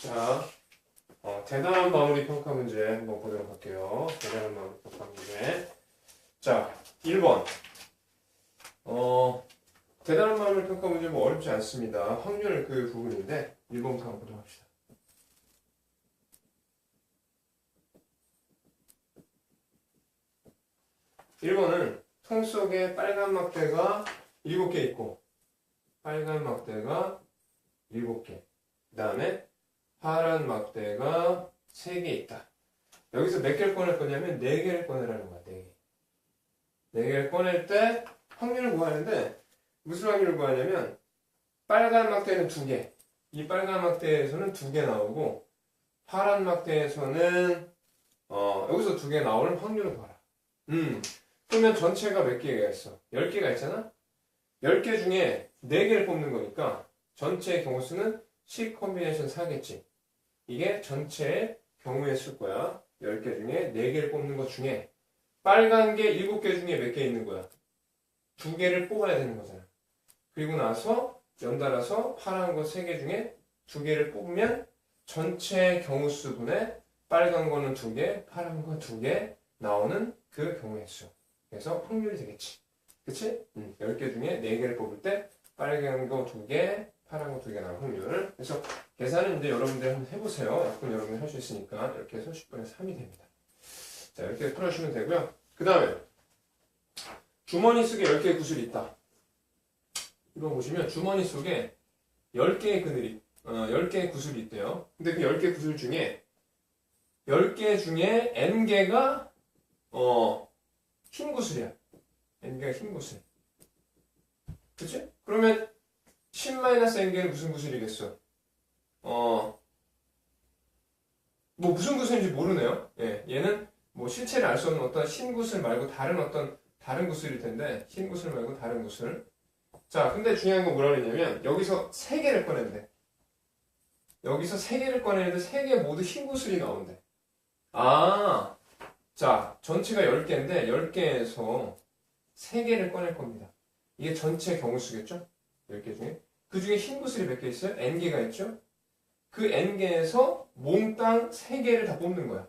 자, 어, 대단한 마무리 평가 문제 한번 보도록 할게요. 대단한 마무리 평가 문제. 자, 1번. 어, 대단한 마무리 평가 문제 뭐 어렵지 않습니다. 확률 그 부분인데 1번부터 한번 보도록 합시다. 1번은 통 속에 빨간 막대가 7개 있고 빨간 막대가 7개 그 다음에 파란 막대가 3개 있다. 여기서 몇 개를 꺼낼 거냐면 4개를 꺼내라는 거야, 4개. 4개를 꺼낼 때 확률을 구하는데 무슨 확률을 구하냐면 빨간 막대는 2개. 이 빨간 막대에서는 2개 나오고 파란 막대에서는 어, 여기서 2개 나오는 확률을 구하라. 음. 그러면 전체가 몇 개가 있어? 10개가 있잖아? 10개 중에 4개를 뽑는 거니까 전체 경우수는 C 컨비네이션 4겠지. 이게 전체 경우의 수일 거야. 10개 중에 4개를 뽑는 것 중에 빨간 게 7개 중에 몇 개 있는 거야? 2개를 뽑아야 되는 거잖아. 그리고 나서 연달아서 파란 거 3개 중에 2개를 뽑으면 전체 경우 수분의 빨간 거는 2개, 파란 거 2개 나오는 그 경우의 수. 그래서 확률이 되겠지. 그치? 음, 10개 중에 4개를 뽑을 때 빨간 거 2개, 파란 거 2개 나올 확률. 그래서 계산은 이제 여러분들 한번 해보세요. 약분 여러분들 할 수 있으니까 이렇게 해서 10분의 3이 됩니다. 자, 이렇게 풀어주시면 되고요. 그 다음에 주머니 속에 10개의 구슬이 있다. 이거 보시면 주머니 속에 10개의 그늘이, 어, 10개의 구슬이 있대요. 근데 그 10개 구슬 중에 10개 중에 N개가 어, 흰 구슬이야. N개가 흰 구슬. 그치? 그러면 10-N개는 무슨 구슬이겠어? 어, 뭐 무슨 구슬인지 모르네요. 예, 얘는 뭐 실체를 알 수 없는 어떤 흰 구슬 말고 다른 어떤 다른 구슬일 텐데 흰 구슬 말고 다른 구슬. 자, 근데 중요한 건 뭐라 그랬냐면 여기서 세 개를 꺼낸대. 여기서 세 개를 꺼내는데 세 개 모두 흰 구슬이 나온대. 아, 자, 전체가 10개인데 10개에서 3개를 꺼낼 겁니다. 이게 전체 경우수겠죠? 10개 중에. 그 중에 흰 구슬이 몇 개 있어요? N개가 있죠? 그 N개에서 몽땅 3개를 다 뽑는 거야.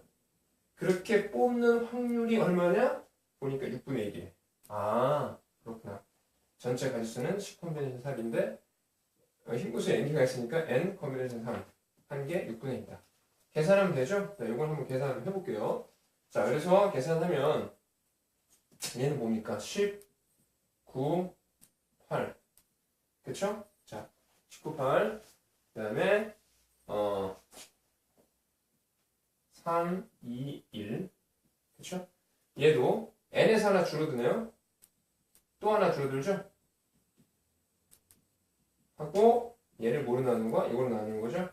그렇게 뽑는 확률이 얼마냐? 보니까 6분의 1이에요. 아, 그렇구나. 전체 가지수는 10 컨비네이션 3인데 흰 구슬에 N개가 있으니까 N 컨비네이션 3. 한 개 6분의 1이다. 계산하면 되죠? 자, 이걸 한번 계산을 해볼게요. 자, 그래서 계산하면 얘는 뭡니까? 10, 9, 8. 그쵸? 자, 19, 8. 그 다음에, 어, 3, 2, 1. 그쵸? 얘도 n에서 하나 줄어드네요. 또 하나 줄어들죠? 하고, 얘를 뭐로 나누는 거야? 이걸로 나누는 거죠?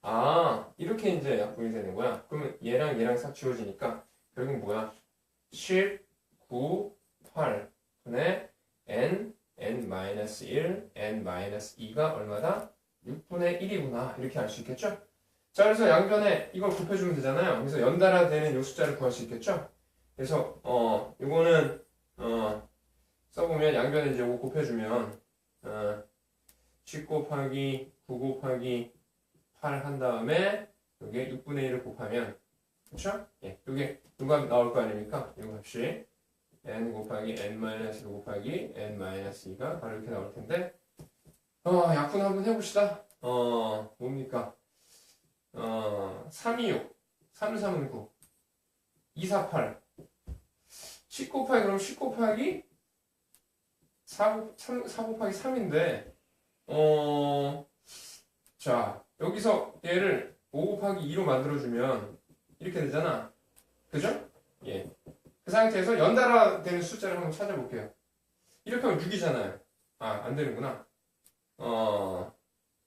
아, 이렇게 이제 약분이 되는 거야. 그러면 얘랑 얘랑 싹 지워지니까 결국 뭐야? 10, 9, 8 분의 n, n-1, n-2가 얼마다? 6분의 1이구나. 이렇게 알 수 있겠죠? 자, 그래서 양변에 이걸 곱해주면 되잖아요. 그래서 연달아 되는 이 숫자를 구할 수 있겠죠? 그래서, 어, 이거는, 어, 써보면 양변에 이제 이거 곱해주면, 어, 10 곱하기 9 곱하기 8 한 다음에 여기에 6분의 1을 곱하면 그렇죠? 예, 이게 누가 나올 거 아닙니까? 이 값이 n 곱하기 n-1 곱하기 n-2가 바로 이렇게 나올 텐데 어, 약분 한번 해봅시다. 어, 뭡니까? 어, 3, 2, 6 3, 3은 9 2, 4, 8 10 곱하기 그럼 10 곱하기 4, 3, 4 곱하기 3인데 어, 자 여기서 얘를 5 곱하기 2로 만들어주면 이렇게 되잖아. 그죠? 예. 그 상태에서 연달아 되는 숫자를 한번 찾아볼게요. 이렇게 하면 6이잖아요. 아, 안 되는구나. 어,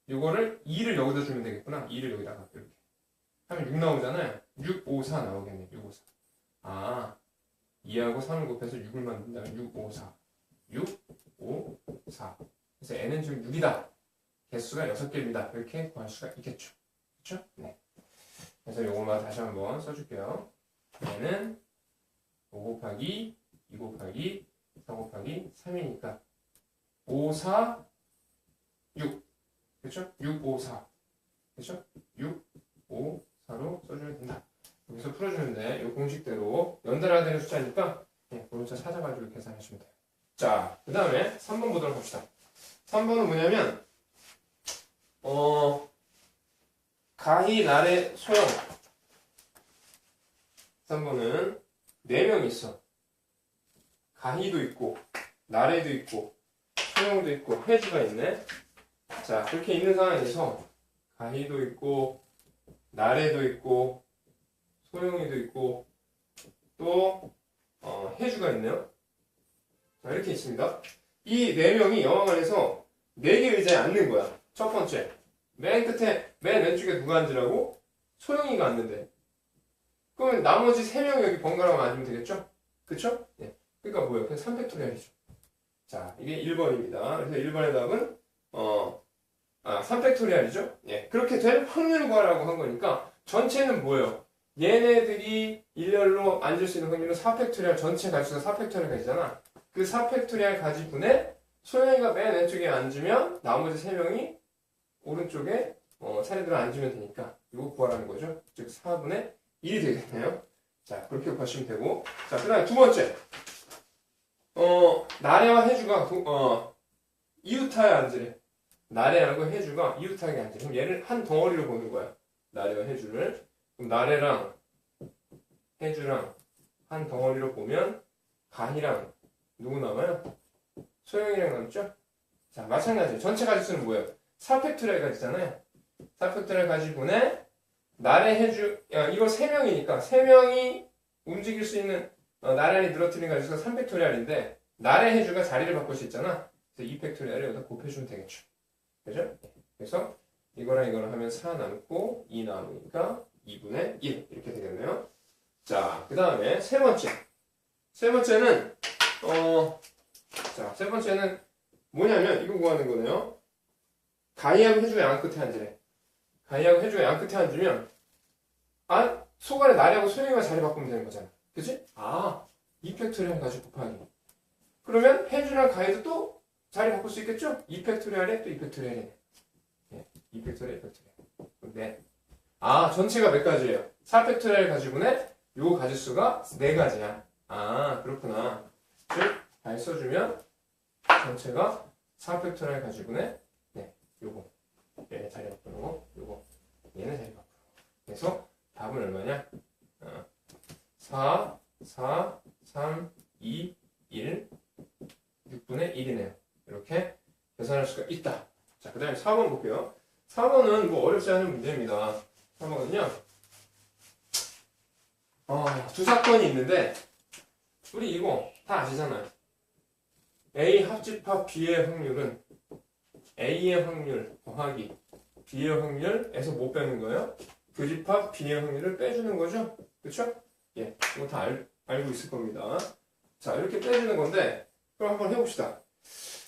요거를 2를 여기다 주면 되겠구나. 2를 여기다가 이렇게. 하면 6 나오잖아요. 6, 5, 4 나오겠네. 6, 5, 4. 아, 2하고 3을 곱해서 6을 만든다면 6, 5, 4. 6, 5, 4. 그래서 n은 지금 6이다. 개수가 6개입니다. 이렇게 구할 수가 있겠죠. 그렇죠? 네. 그래서 요거만 다시 한번 써줄게요. 얘는 5 곱하기 2 곱하기 4 곱하기 3이니까 5, 4, 6 그렇죠? 6, 5, 4 그렇죠? 6, 5, 4로 써주면 된다. 여기서 풀어주면 돼. 이 공식대로 연달아야 되는 숫자니까 네, 그런 숫자 찾아가지고 계산하시면 돼요. 자, 그 다음에 3번 보도록 합시다. 3번은 뭐냐면 어 가히 날의 소형 3번은 4명 있어. 가희도 있고 나래도 있고 소형도 있고 회주가 있네. 자, 그렇게 있는 상황에서 가희도 있고 나래도 있고 소용이도 있고 또 어, 해주가 있네요. 자 이렇게 있습니다. 이 네 명이 영화관에서 네 개 의자에 앉는 거야. 첫 번째 맨 끝에 맨 왼쪽에 누가 앉으라고? 소영이가 앉는데. 그러면 나머지 세 명이 여기 번갈아 앉으면 되겠죠? 그쵸? 네. 그러니까 뭐예요? 그냥 3팩토리얼이죠. 자 이게 1번입니다. 그래서 1번의 답은 어, 아 3팩토리얼이죠? 예. 그렇게 될 확률을 구하라고 한 거니까 전체는 뭐예요? 얘네들이 일렬로 앉을 수 있는 확률은 4팩토리얼 전체 가지수가 4팩토리얼 가지잖아. 그 4팩토리얼 가지분에 소영이가 맨 왼쪽에 앉으면 나머지 3명이 오른쪽에 어, 차례대로 앉으면 되니까 이거 구하라는 거죠. 즉 4분의 1이 되겠네요. 자 그렇게 구하시면 되고 자 그 다음에 두 번째 어 나래와 해주가 도- 어, 이웃하에 앉으래. 나래하고 해주가 이웃하게 앉으래. 그럼 얘를 한 덩어리로 보는 거야. 나래와 해주를 그럼 나래랑 해주랑 한 덩어리로 보면 간이랑 누구 남아요? 소영이랑 남죠? 자, 마찬가지. 전체 가지수는 뭐예요? 4팩토리얼 가지잖아요. 4팩토리얼 가지분에 나래 해주, 야, 이거 3명이니까 3명이 움직일 수 있는 어, 나래를 늘어뜨린 가지수가 3팩토리얼인데 나래 해주가 자리를 바꿀 수 있잖아. 그래서 2팩토리얼을 여기다 곱해주면 되겠죠. 그죠? 그래서 이거랑 이거랑 하면 4 남고 2 남으니까 2분의 1 이렇게 되겠네요. 자, 그 다음에 세 번째. 세 번째는 어, 자, 세 번째는 뭐냐면 이거 구하는 거네요. 가이하고 해주가 양 끝에 앉으래. 가이하고 해주가 양 끝에 앉으면 아, 소간에 나리하고 소영이가 자리 바꾸면 되는 거잖아. 그치? 아, 2팩토리얼 가지고 곱하기. 그러면 해주랑 가이도 또 자리 바꿀 수 있겠죠? 2팩토리얼에 또 2팩토리얼이네. 예, 2팩토리얼, 2팩토리얼. 네. 아, 전체가 몇 가지예요? 4팩토리얼 가지고는 요 가지수가 4가지야. 아, 그렇구나. 즉, 잘 써주면 전체가 4팩토리얼 가지고는 네, 요거. 얘네 자리 바꾸는 거. 바꾸는 거. 그래서 답은 얼마냐? 어, 4, 4, 3, 2, 1, 6분의 1이네요. 이렇게 계산할 수가 있다. 자, 그 다음에 4번 볼게요. 4번은 뭐 어렵지 않은 문제입니다. 3번은요. 어, 두 사건이 있는데 우리 이거 다 아시잖아요. A 합집합 B의 확률은 A의 확률 더하기 B의 확률에서 못 빼는 거예요. 교집합 B의 확률을 빼주는 거죠. 그쵸? 예, 이거 다 알, 알고 있을 겁니다. 자, 이렇게 빼주는 건데 그럼 한번 해봅시다.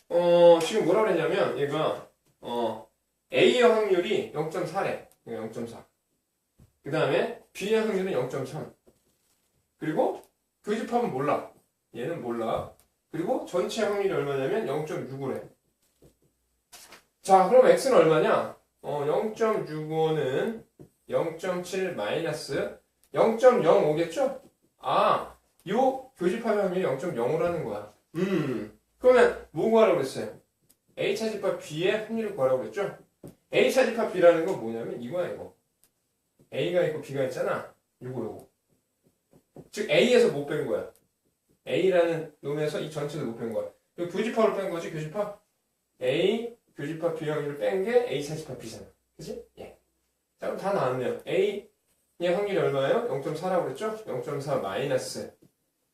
어, 지금 뭐라 그랬냐면 얘가 어, A의 확률이 0.4래. 0.4. 그 다음에 B의 확률은 0.3. 그리고 교집합은 몰라. 얘는 몰라. 그리고 전체 확률이 얼마냐면 0.65래. 자, 그럼 x는 얼마냐? 어, 0.65는 0.7 마이너스 0.05겠죠? 아, 요 교집합 확률이 0.05라는 거야. 음, 그러면 뭐 구하라고 그랬어요? A 차집합 B의 확률을 구하라고 그랬죠? A 차집합 B라는 건 뭐냐면 이거야, 이거. A가 있고 B가 있잖아. 요거, 요거. 즉, A에서 못 뺀 거야. A라는 놈에서 이 전체를 못 뺀 거야. 교집합으로 뺀 거지, 교집합? A, 교집합 확률을 뺀게 A 차집합 B잖아. 그치? 예. 자, 그럼 다 나왔네요. A의 확률이 얼마예요? 0.4라고 그랬죠? 0.4 마이너스.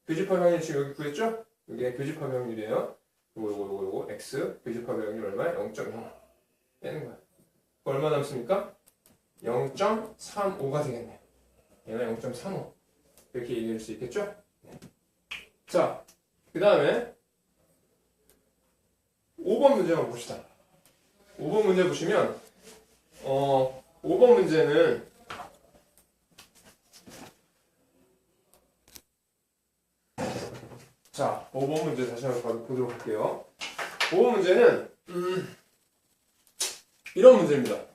교집합 확률 지금 여기 구했죠? 이게 교집합 확률이에요. 요거, 요거, 요거, 요거, X. 교집합 확률 얼마야? 0.0. 빼는 거야. 그 얼마 남습니까? 0.35가 되겠네요. 얘가 0.35. 이렇게 얘기할 수 있겠죠? 네. 자, 그 다음에 5번 문제 한번 봅시다. 5번 문제 보시면 어 5번 문제는 자 5번 문제 다시 한번 보도록 할게요. 5번 문제는 음, 이런 문제입니다.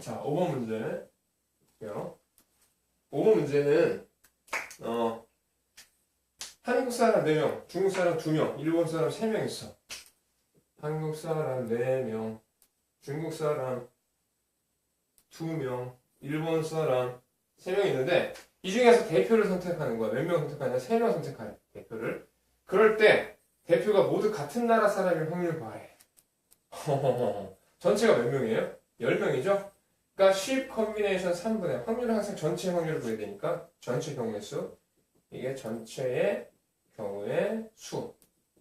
자 5번 문제 볼게요. 5번 문제는 어 한국 사람 4명, 중국 사람 2명, 일본 사람 3명 있어. 한국 사람 4명, 중국 사람 2명, 일본 사람 3명 있는데, 이 중에서 대표를 선택하는 거야. 몇 명 선택하냐? 3명 선택하래, 대표를. 그럴 때, 대표가 모두 같은 나라 사람일 확률 봐해. 전체가 몇 명이에요? 10명이죠? 그러니까 10 컨비네이션 3분의 확률은 항상 전체 확률을 보야 되니까 전체 경우의 수 이게 전체의 경우의 수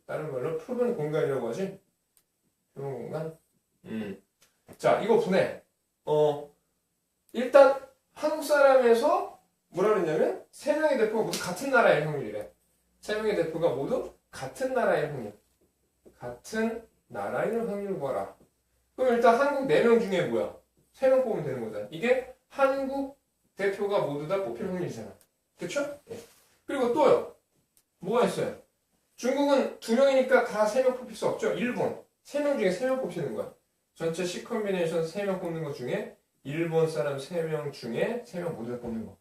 다른 말로 표본 공간이라고 하지? 표본 공간? 음. 자 이거 분해 어 일단 한국 사람에서 뭐라 그랬냐면 세 명의 대표가 모두 같은 나라의 확률이래 세 명의 대표가 모두 같은 나라의 확률 같은 나라의 확률 봐라 그럼 일단 한국 4명 중에 뭐야? 3명 뽑으면 되는 거잖아. 이게 한국 대표가 모두 다 뽑힐 확률이잖아. 그쵸? 예. 그리고 또요. 뭐가 있어요? 중국은 2명이니까 다 3명 뽑힐 수 없죠? 일본. 3명 중에 3명 뽑히는 거야. 전체 C 컨비네이션 3명 뽑는 것 중에 일본 사람 3명 중에 3명 모두 다 뽑는 거.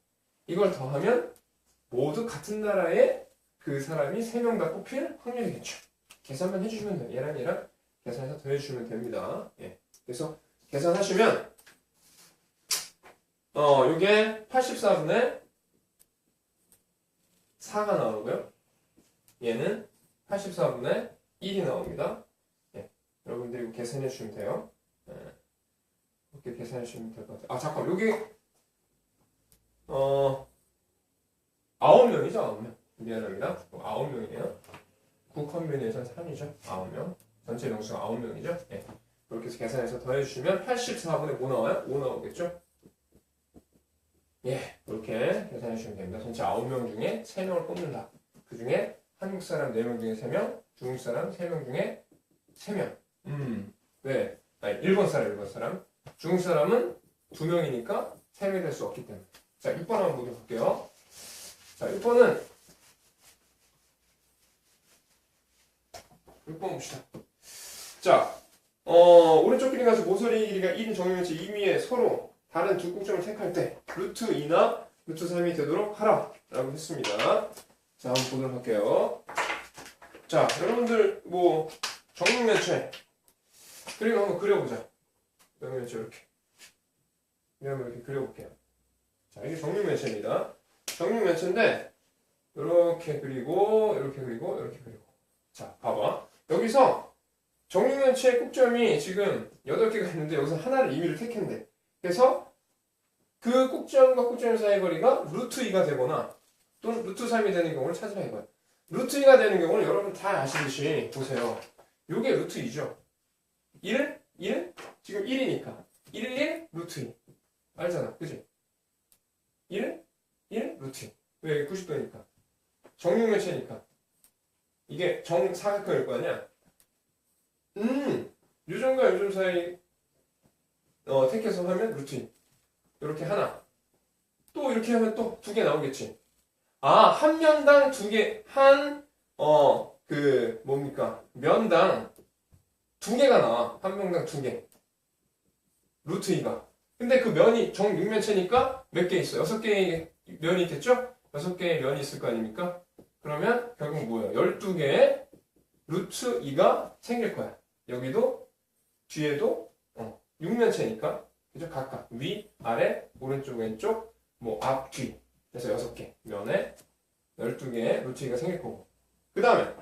이걸 더하면 모두 같은 나라의 그 사람이 3명 다 뽑힐 확률이겠죠. 계산만 해주시면 돼요. 얘랑 얘랑 계산해서 더해주시면 됩니다. 예. 그래서 계산하시면 어 요게 84분의 4가 나오고요. 얘는 84분의 1이 나옵니다. 예. 여러분들 이거 계산해 주시면 돼요. 예. 이렇게 계산해 주시면 될 것 같아요. 아 잠깐 요게 어 9명이죠 9명 미안합니다. 9명이에요. 9 컨비네이션 3이죠 9명 전체 명수가 9명이죠. 예. 이렇게 해서 계산해서 더해주시면 84분의 5 나와요? 5 나오겠죠? 예, 이렇게 계산해주시면 됩니다. 전체 9명 중에 3명을 뽑는다. 그 중에 한국 사람 4명 중에 3명, 중국 사람 3명 중에 3명. 음, 왜? 아니, 일본 사람, 일본 사람. 중국 사람은 2명이니까 3명이 될 수 없기 때문에. 자, 6번 한번 보도록 할게요. 자, 6번은 6번 봅시다. 자, 어, 오른쪽 길이 가서 모서리 길이가 1인 정육면체 2미에 서로 다른 두 꼭점을 택할 때 루트 2나 루트 3이 되도록 하라 라고 했습니다. 자, 한번 보도록 할게요. 자, 여러분들 뭐 정육면체 그리고 한번 그려보자. 정육면체 이렇게 그러면 이렇게 그려볼게요. 자, 이게 정육면체입니다. 정육면체인데 이렇게 그리고 이렇게 그리고 이렇게 그리고 자, 봐봐. 여기서 정육면체의 꼭점이 지금 8개가 있는데 여기서 하나를 임의로 택했는데 그래서 그 꼭점과 꼭점 사이의 거리가 루트 2가 되거나 또는 루트 3이 되는 경우를 찾으라 이거야. 루트 2가 되는 경우는 여러분 다 아시듯이 보세요. 요게 루트 2죠. 1은 1은 지금 1이니까 1, 1 루트 2 알잖아. 그지? 1은 1 루트 2 왜 90도니까 정육면체니까 이게 정사각형일 거 아니야? 음, 요점과 요점 사이 어, 택해서 하면 루틴. 이렇게 하나. 또 이렇게 하면 또 두 개 나오겠지. 아, 한 면당 두 개, 한, 어, 그, 뭡니까? 면당 두 개가 나와. 한 명당 두 개. 루트 2가. 근데 그 면이 정육면체니까 몇 개 있어? 여섯 개의 면이 있겠죠? 여섯 개의 면이 있을 거 아닙니까? 그러면 결국 뭐예요? 12개의 루트 2가 생길 거야. 여기도 뒤에도 어, 6면체니까 그죠? 각각 위, 아래, 오른쪽, 왼쪽, 뭐 앞, 뒤 그래서 6개 면에 12개의 루트 2가 생길 거고 그 다음에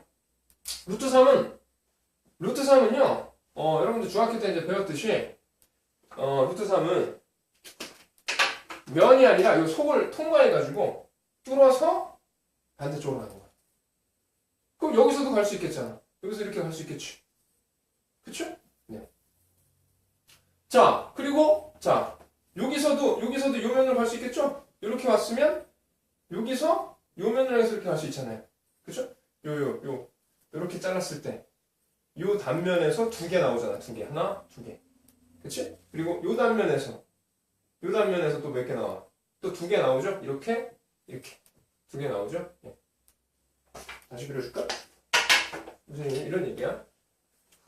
루트 3은 루트 3은요 어, 여러분들 중학교 때 이제 배웠듯이 어, 루트 3은 면이 아니라 이 속을 통과해가지고 뚫어서 반대쪽으로 가는 거야 그럼 여기서도 갈 수 있겠잖아 여기서 이렇게 갈 수 있겠지 그쵸? 네. 자, 그리고, 자, 여기서도, 여기서도 요 면으로 갈 수 있겠죠? 이렇게 왔으면, 여기서 요 면을 해서 이렇게 갈 수 있잖아요. 그쵸? 요, 요, 요. 이렇게 잘랐을 때, 요 단면에서 두 개 나오잖아. 두 개. 하나, 두 개. 그치? 그리고 요 단면에서, 요 단면에서 또 몇 개 나와? 또 두 개 나오죠? 이렇게, 이렇게. 두 개 나오죠? 예. 다시 그려줄까? 무슨 이런 얘기야?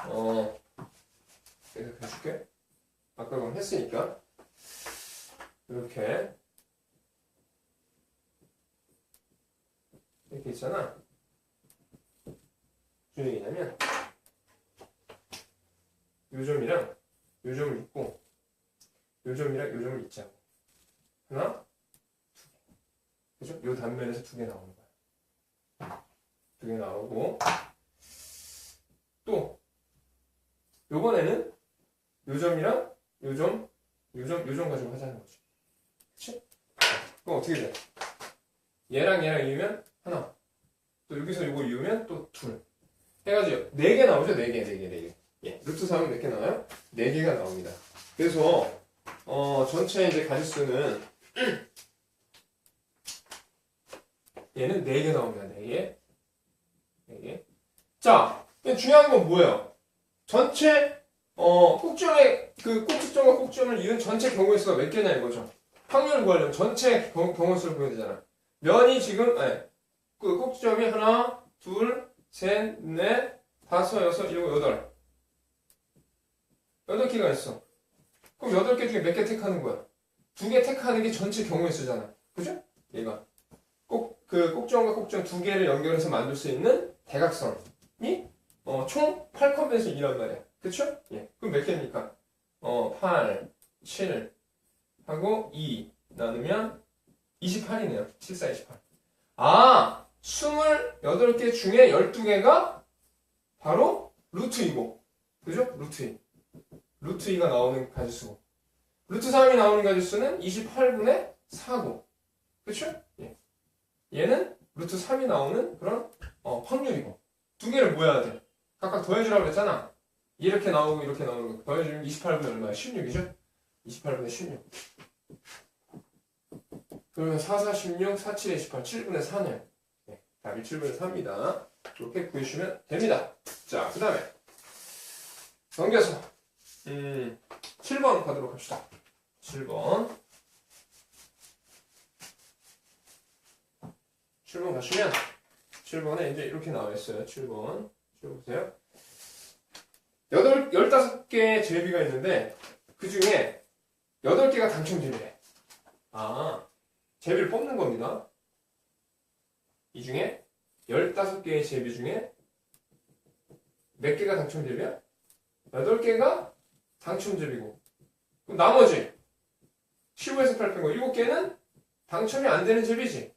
어, 내가 해줄게. 아까 그럼 했으니까. 이렇게 이렇게 있잖아. 무슨 얘기냐면 요 점이랑 요 점을 있고 요 점이랑 요 점을 있자고 하나 두 개. 그죠? 요 단면에서 두 개 나오는 거야. 두 개 나오고 또 요번에는 요 점이랑 요 점, 요 점, 요점 가지고 하자는 거지. 그치? 그럼 어떻게 돼? 얘랑 얘랑 이으면 하나. 또 여기서 요거 이으면 또 둘. 해가지고 네 개 나오죠? 네 개, 네 개, 네 개. 예, 루트 3은 몇 개 나와요? 네 개가 나옵니다. 그래서 어, 전체 이제 가지수는 얘는 네 개 나옵니다. 네 개. 네 개. 자, 중요한 건 뭐예요? 전체 어, 꼭지점의 그 꼭지점과 꼭지점을 이은 전체 경우의 수가 몇 개냐 이거죠. 확률을 구하려면 전체 경, 경우의 수를 구해야 되잖아. 면이 지금 아니, 그 꼭지점이 하나, 둘, 셋, 넷, 다섯, 여섯, 일곱, 여덟. 여덟 개가 있어. 그럼 여덟 개 중에 몇 개 택하는 거야? 두 개 택하는 게 전체 경우의 수잖아. 그죠? 얘가. 꼭, 그 꼭지점과 꼭지점 두 개를 연결해서 만들 수 있는 대각선이 어, 총 8컴에서 2란 말이야. 그쵸? 예. 그럼 몇 개입니까? 어, 8, 7 하고 2 나누면 28이네요. 7, 4, 28. 아! 28개 중에 12개가 바로 루트 2고. 그죠? 루트 2. 루트 2가 나오는 가지수고. 루트 3이 나오는 가지수는 28분의 4고. 그쵸? 예. 얘는 루트 3이 나오는 그런 어, 확률이고. 두 개를 뭐 해야 돼? 각각 더해주라고 그랬잖아. 이렇게 나오고 이렇게 나오는 거 더해주면 28분의 얼마야? 16이죠? 28분의 16 그러면 4, 4, 16, 4, 7, 28, 7분의 4네 네, 답이 7분의 4입니다. 이렇게 구해주시면 됩니다. 자, 그 다음에 넘겨서 음, 7번 가도록 합시다. 7번. 7번 가시면 7번에 이제 이렇게 나와 있어요. 7번. 7번 보세요. 여덟, 열다섯 개의 제비가 있는데, 그 중에 여덟 개가 당첨 제비래. 아, 제비를 뽑는 겁니다. 이 중에 열다섯 개의 제비 중에 몇 개가 당첨 제비야? 여덟 개가 당첨 제비고. 그럼 나머지 15에서 8 빼고 일곱 개는 당첨이 안 되는 제비지.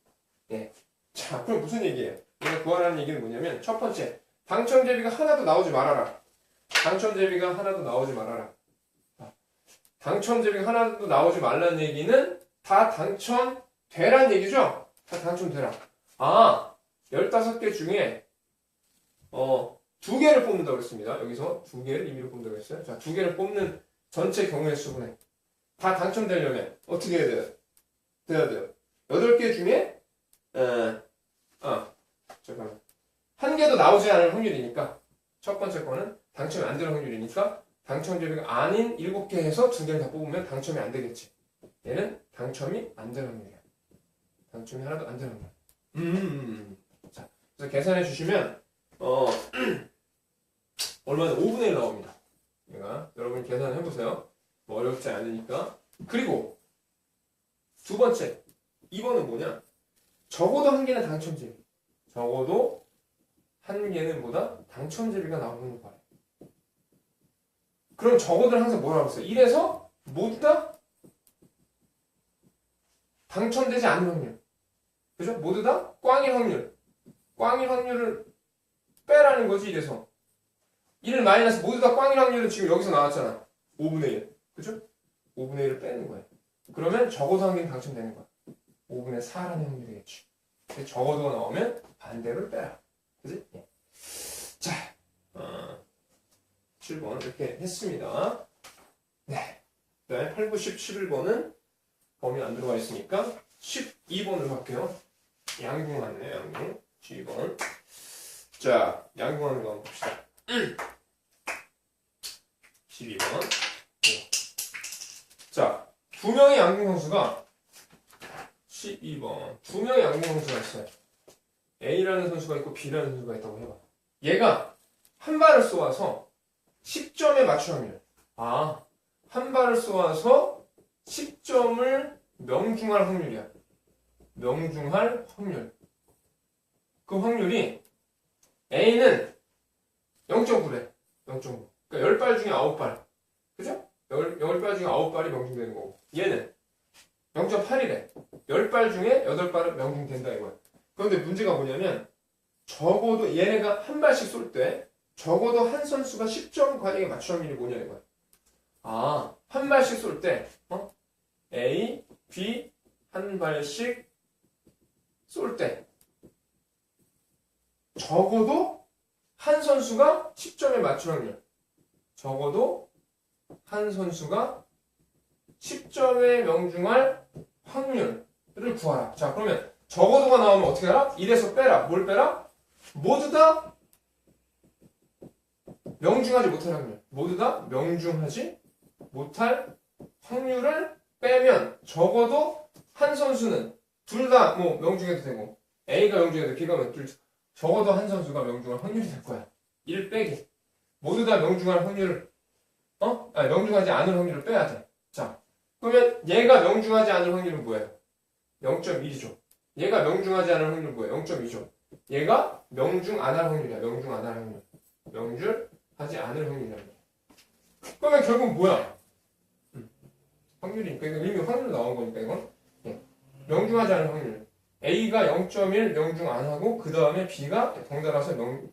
예. 자, 그럼 무슨 얘기예요? 내가 구하라는 얘기는 뭐냐면, 첫 번째, 당첨 제비가 하나도 나오지 말아라. 당첨 제비가 하나도 나오지 말아라. 당첨 제비가 하나도 나오지 말라는 얘기는 다 당첨되란 얘기죠? 다 당첨되라. 아, 15개 중에, 어, 두 개를 뽑는다고 그랬습니다. 여기서 두 개를 임의로 뽑는다고 했어요. 자, 두 개를 뽑는 전체 경우의 수분에 다 당첨되려면 어떻게 해야 돼요? 돼야 돼요. 8개 중에, 에, 아, 잠깐만. 한 개도 나오지 않을 확률이니까 첫 번째 거는 당첨이 안 되는 확률이니까 당첨 제비가 아닌 7개 해서 두 개를 다 뽑으면 당첨이 안 되겠지. 얘는 당첨이 안 되는 확률이야. 당첨이 하나도 안 되는 확률. 음, 음, 음. 자, 그래서 계산해 주시면 어 얼마나 5분의 1 나옵니다. 얘가 여러분 계산해 보세요. 뭐 어렵지 않으니까. 그리고 두 번째 2번은 뭐냐? 적어도 한 개는 당첨 제비. 적어도 한 개는 뭐다? 당첨 제비가 나오는 거야. 그럼 적어들 항상 뭐라고 했어요? 1에서 모두 다 당첨되지 않는 확률. 그죠? 모두 다 꽝일 확률. 꽝일 확률을 빼라는 거지, 이래서. 1을 마이너스 모두 다 꽝일 확률은 지금 여기서 나왔잖아. 5분의 1. 그죠? 5분의 1을 빼는 거야. 그러면 적어도 한 개는 당첨되는 거야. 5분의 4라는 확률이겠지. 근데 적어도가 나오면 반대를 빼라. 그지? 예. 자, 어, 7번 이렇게 했습니다. 네. 그 다음에 8, 9, 10, 11번은 범위 안 들어가 있으니까 12번으로 갈게요. 양궁 맞네, 양궁. 12번. 자, 양궁하는 거 한번 봅시다. 12번. 네. 자, 두 명의 양궁 선수가 12번. 두 명의 양궁 선수가 있어요. A라는 선수가 있고 B라는 선수가 있다고 해봐. 얘가 한 발을 쏘아서 10점에 맞출 확률. 아, 한 발을 쏘아서 10점을 명중할 확률이야. 명중할 확률. 그 확률이 A는 0.9래. 0.9. 그러니까 10발 중에 9발. 그죠? 10, 10발 중에 9발이 명중되는 거고. 얘는 0.8이래. 10발 중에 8발은 명중된다 이거야. 그런데 문제가 뭐냐면 적어도 얘네가 한 발씩 쏠 때 적어도 한 선수가 10점 과정에 맞출 확률이 뭐냐 이거야. 아, 한 발씩 쏠 때, 어? A, B 한 발씩 쏠 때 적어도 한 선수가 10점에 맞출 확률. 적어도 한 선수가 10점에 명중할 확률을 구하라. 자, 그러면 적어도가 나오면 어떻게 하라? 1에서 빼라. 뭘 빼라? 모두 다 명중하지 못할 확률. 모두 다 명중하지 못할 확률을 빼면 적어도 한 선수는 둘 다 뭐 명중해도 되고 A가 명중해도 B가 명중 적어도 한 선수가 명중할 확률이 될 거야. 1 빼기. 모두 다 명중할 확률을 어? 아니 명중하지 않을 확률을 빼야 돼. 자, 그러면 얘가 명중하지 않을 확률은 뭐예요? 0.1이죠. 얘가 명중하지 않을 확률은 뭐예요? 0.2죠. 얘가 명중 안 할 확률이야. 명중 안 할 확률. 명중하지 않을 확률이야. 그러면 결국 뭐야? 음, 확률이니까 이거 이미 확률 나온 거니까 이건 예. 명중하지 않을 확률. A가 0.1 명중 안 하고 그 다음에 B가 덩달아서 명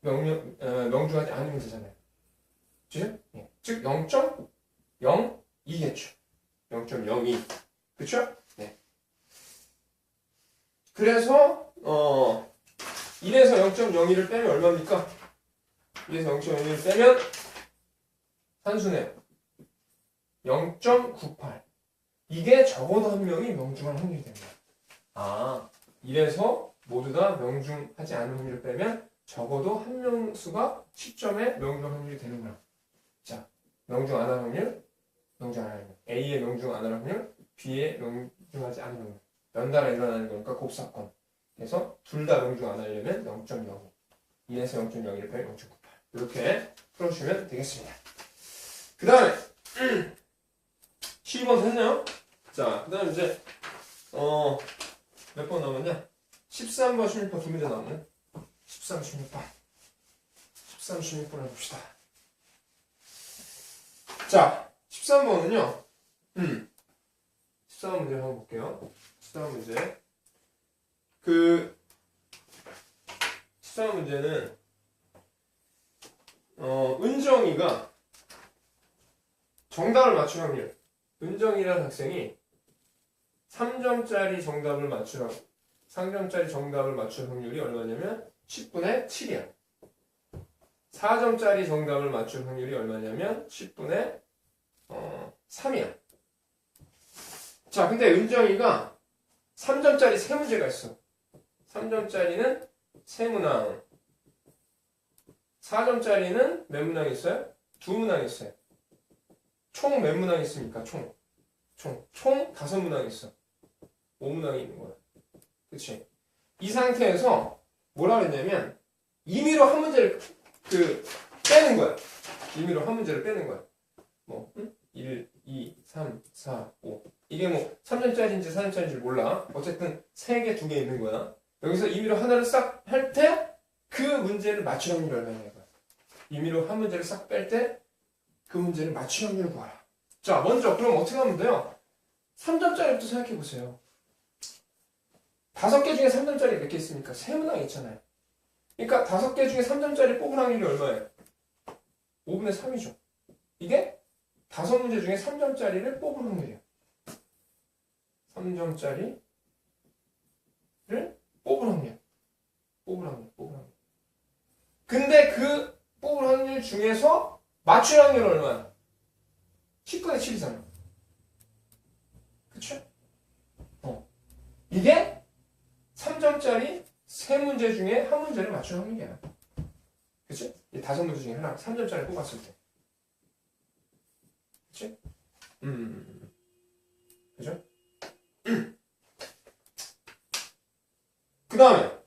명령 어, 명중하지 않으면 되잖아요. 그죠? 예. 즉 0.02겠죠. 0.02. 그쵸? 네. 그래서 어 1에서 0.02를 빼면 얼마입니까? 1에서 0.02를 빼면 산수네요. 0.98. 이게 적어도 한 명이 명중할 확률이 됩니다. 아, 1에서 모두 다 명중하지 않은 확률을 빼면 적어도 한 명수가 10점에 명중 확률이 되는구나. 자, 명중 안 할 확률, 명중 안 할 확률. A의 명중 안 할 확률, B의 명중하지 않은 확률. 연달아 일어나는 거니까 곱사건. 그래서 둘 다 명중 안 하려면 0.0. 2에서 0.01 빼면 0.98. 이렇게 풀어주시면 되겠습니다. 그 다음에 12번 됐나요? 자, 그 다음에 이제 어, 몇 번 남았냐? 13번, 16번 두 문제 남았네. 13, 16번. 13, 16번 해봅시다. 자, 13번은요. 음. 13번 문제 한번 볼게요. 13번 문제. 그 13번 문제는 어, 은정이가 정답을 맞출 확률. 은정이라는 학생이 3점짜리 정답을 맞추라고 3점짜리 정답을 맞출 확률이 얼마냐면 10분의 7이야. 4점짜리 정답을 맞출 확률이 얼마냐면 10분의 어, 3이야. 자, 근데 은정이가 3점짜리 세 문제가 있어. 3점짜리는 세 문항. 4점짜리는 몇 문항 있어요? 두 문항 있어요. 총 몇 문항 있습니까? 총. 총. 총 다섯 문항 있어. 5문항이 있는 거야. 그치? 이 상태에서 뭐라 그랬냐면 임의로 한 문제를 그 빼는 거야. 임의로 한 문제를 빼는 거야. 뭐 응? 1, 2, 3, 4, 5 이게 뭐 3점짜리인지 4점짜리인지 몰라. 어쨌든 3개, 2개 있는 거야. 여기서 임의로 하나를 싹 할 때 그 문제를 맞출 확률이 얼마냐 거야. 임의로 한 문제를 싹 뺄 때 그 문제를 맞출 확률을 구하라. 자, 먼저 그럼 어떻게 하면 돼요? 3점짜리부터 생각해 보세요. 다섯 개 중에 3점짜리 몇 개 있습니까? 세 문항 있잖아요. 그러니까 다섯 개 중에 3점짜리 뽑을 확률이 얼마예요? 5분의 3이죠. 이게 다섯 문제 중에 3점짜리를 뽑을 확률이야. 3점짜리를 뽑을 확률. 뽑을 확률, 뽑을 확률. 근데 그 뽑을 확률 중에서 맞출 확률은 얼마야? 10분의 7이잖아. 그쵸? 어. 이게 3점짜리 세 문제 중에 한 문제를 맞출 확률이야. 그치? 이 다섯 문제 중에 하나, 3점짜리 뽑았을 때. 그치? 음. 그죠? 그 다음에.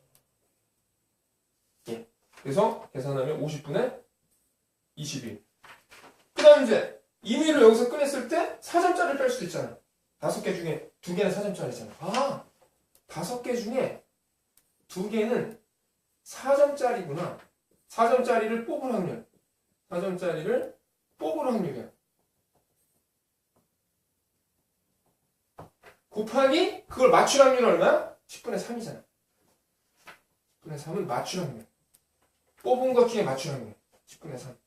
예. 그래서 계산하면 50분의 21. 그 다음 이제 임의로 여기서 꺼냈을 때 4점짜리를 뺄 수도 있잖아. 다섯 개 중에 두 개는 4점짜리잖아. 아, 다섯 개 중에 두 개는 4점짜리구나. 4점짜리를 뽑을 확률. 4점짜리를 뽑을 확률이야. 곱하기 그걸 맞출 확률 얼마야? 10분의 3이잖아. 10분의 3은 맞출 확률. 뽑은 것 중에 맞출 확률. 10분의 3.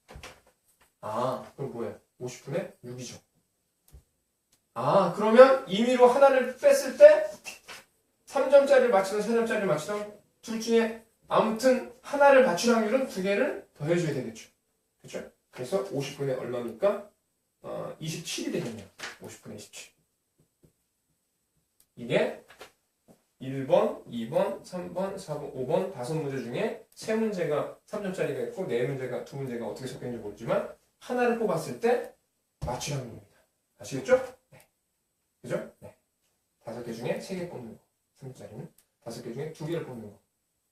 아, 그럼 뭐야? 50분의 6이죠. 아, 그러면 임의로 하나를 뺐을 때 3점짜리를 맞추든 4점짜리를 맞추든 둘 중에 아무튼 하나를 맞출 확률은 두 개를 더해줘야 되겠죠. 그렇죠? 그래서 50분의 얼마입니까? 어, 27이 되겠네요. 50분의 27. 이게 1번, 2번, 3번, 4번, 5번 다섯 문제 중에 세 문제가 3점짜리가 있고 네 문제가 두 문제가 어떻게 섞여있는지 모르지만 하나를 뽑았을 때 맞출 확률입니다. 아시겠죠? 네. 그죠? 네. 다섯 개 중에 세 개 뽑는 거. 3점짜리는 다섯 개 중에 두 개를 뽑는 거.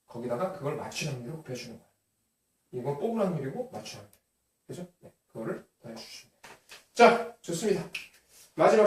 거기다가 그걸 맞출 확률로 곱해주는 거예요. 이건 뽑을 확률이고 맞출 확률. 그죠? 네. 그거를 더해주시면 돼요. 자, 좋습니다. 마지막